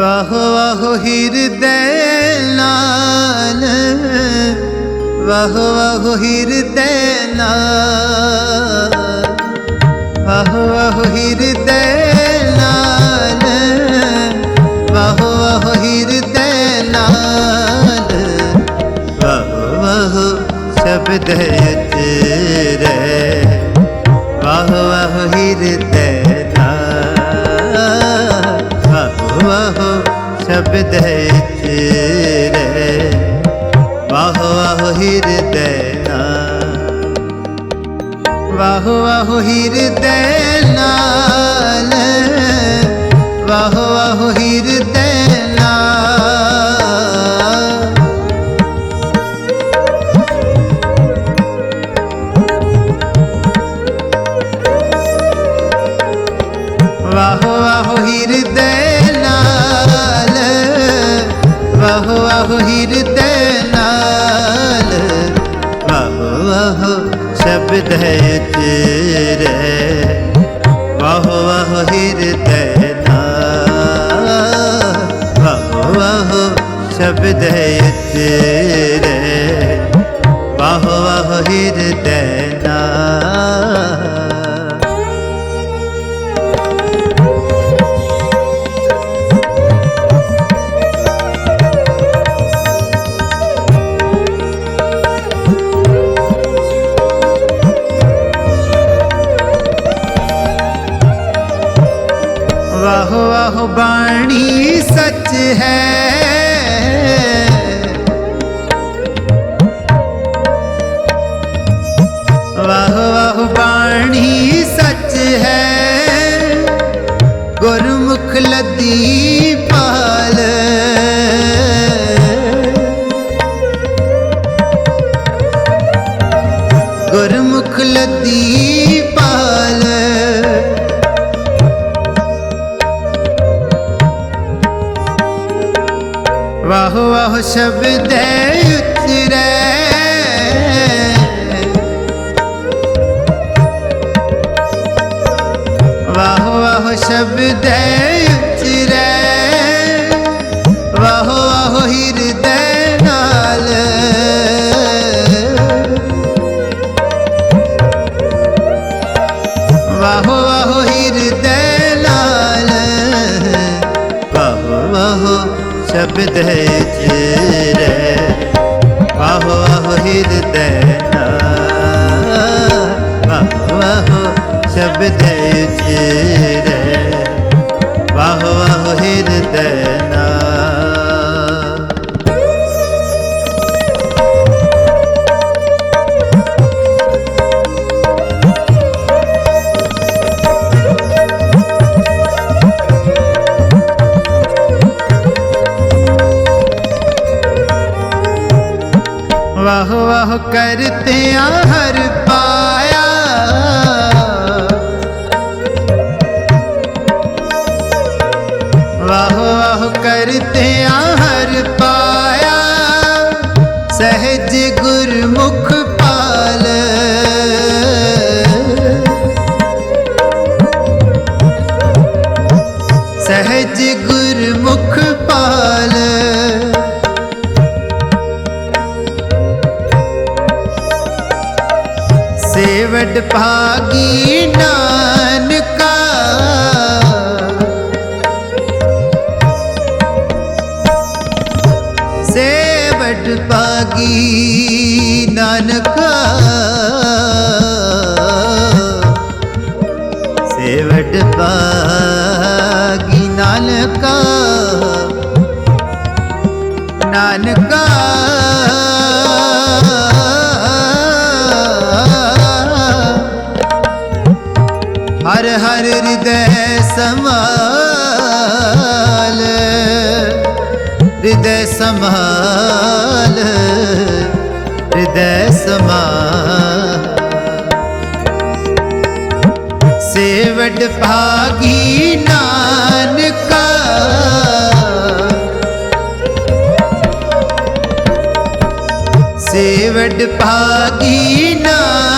ਵਾਹ ਵਾਹ ਹਿਰਦੈ ਨਾਲ। ਵਾਹ ਵਾਹ ਹਿਰਦੈ ਨਾਲ। ਵਾਹ ਵਾਹ ਹਿਰਦੈ ਨਾਲ। ਵਾਹ ਵਾਹ ਹਿਰਦੈ ਨਾਲ। ਵਾਹ ਵਾਹ ਸ਼ਬਦ ਉਚਰੇ ਹਿਰਦੈ ਵਾਹ ਵਾਹ ਹਿਰਦੈ ਵਾਹ ਵਾਹ ਹਿਰਦੈ ਵਾਹ ਵਾਹ ਹਿਰਦੈ ਸ਼ਬਦ ਹੈ ਤੇਰੇ। ਵਾਹ ਵਾਹ ਹਿਰਦੈ ਨਾਲ ਵਾਹ ਵਾਹ ਸ਼ਬਦ ਹੈ ਤੇਰੇ। ਵਾਹ ਵਾਹ ਹਿਰਦੈ ਵਾਹ ਵਾਹ ਬਾਣੀ ਸੱਚ ਹੈ। ਵਾਹ ਵਾਹ ਬਾਣੀ ਸੱਚ ਹੈ। ਗੁਰਮੁਖ ਲਦੀ ਸ਼ਬਦ ਹੈ ਵਾਹ ਵਾਹ ਸ਼ਬਦ ਸ਼ਬਦ ਹੈ ਤੇਰੇ ਵਾਹ ਵਾਹ ਹਿਰਦੈ ਨਾਲ ਵਾਹ ਵਾਹ ਸ਼ਬਦ ਵਾਹ ਵਾਹ ਕਰਤਿਆਂ ਹਰ ਪਾਇਆ। ਵਾਹ ਵਾਹ ਕਰਤਿਆਂ ਹਰ ਪਾਇਆ। ਸਹਿਜ ਗੁਰਮੁਖ ਪਾਲ। ਸਹਿਜ ਗੁਰਮੁਖ ਪਾਲ। ਸੇਵਡ ਭਾਗੀ ਨਾਨਕਾ। ਸੇਵਡ ਭਾਗੀ ਨਾਨਕਾ। ਸੇਵਡ ਭਾਗੀ ਨਾਨਕਾ। ਨਾਨਕਾ ਹਰ ਹਰ ਹਿਰਦੈ ਸਮਾਲ ਹਿਰਦੈ ਸੰਭਾਲ ਹਿਰਦੈ ਸਮਾਲ ਸੇਵਡ ਭਾਗੀ ਨਾਨਕਾ ਸੇਵਡ ਭਾਗੀ ਨਾਨਕਾ।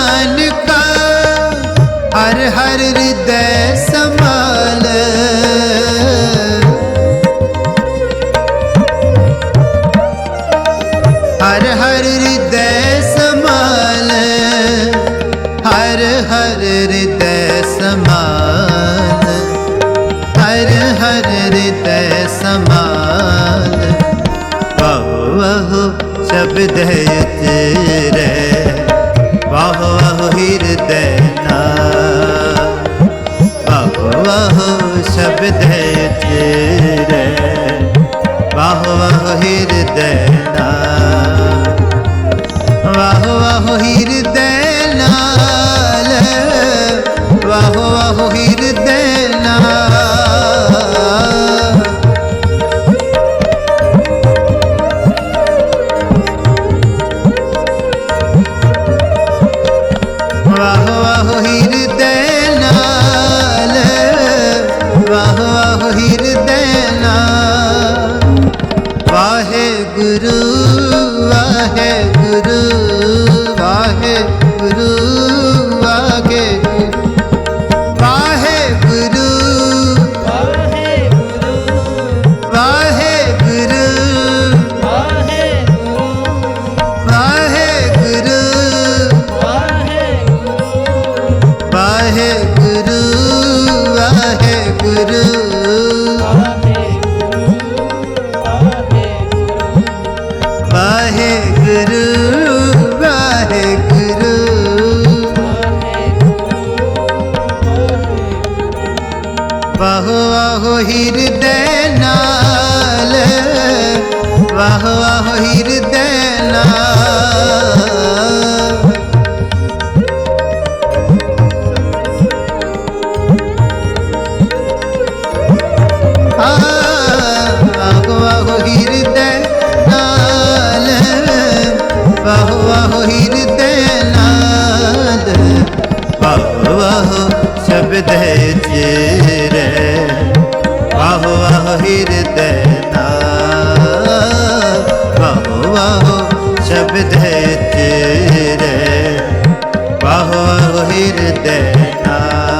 ਸਮਾਨ ਹਰ ਹਰ ਰਿਤੈ ਸਮਾਨ ਬਹੁ ਬਹੁ ਸ਼ਬਦ ਉਤਰੈ ਬਹੁ ਬਹੁ ਹਿਰਦੈ ਨਾ ਬਹੁ ਬਹੁ ਸ਼ਬਦ ਉਤਰੈ ਬਹੁ ਬਹੁ ਹਿਰਦੈ ਨਾ ਵਾਹ ਵਾਹ ਹਿਰਦੈ ਨਾਲ ਵਾਹ ਵਾਹ ਹਿਰਦੈ ਨਾਲ। ਚਿਰੇ ਵਾਹ ਵਾਹ ਹਿਰਦੈ ਨਾਲ। ਵਾਹ ਵਾਹ ਸ਼ਬਦ ਚਿਰੇ ਵਾਹ ਵਾਹ ਹਿਰਦੈ ਨਾਲ।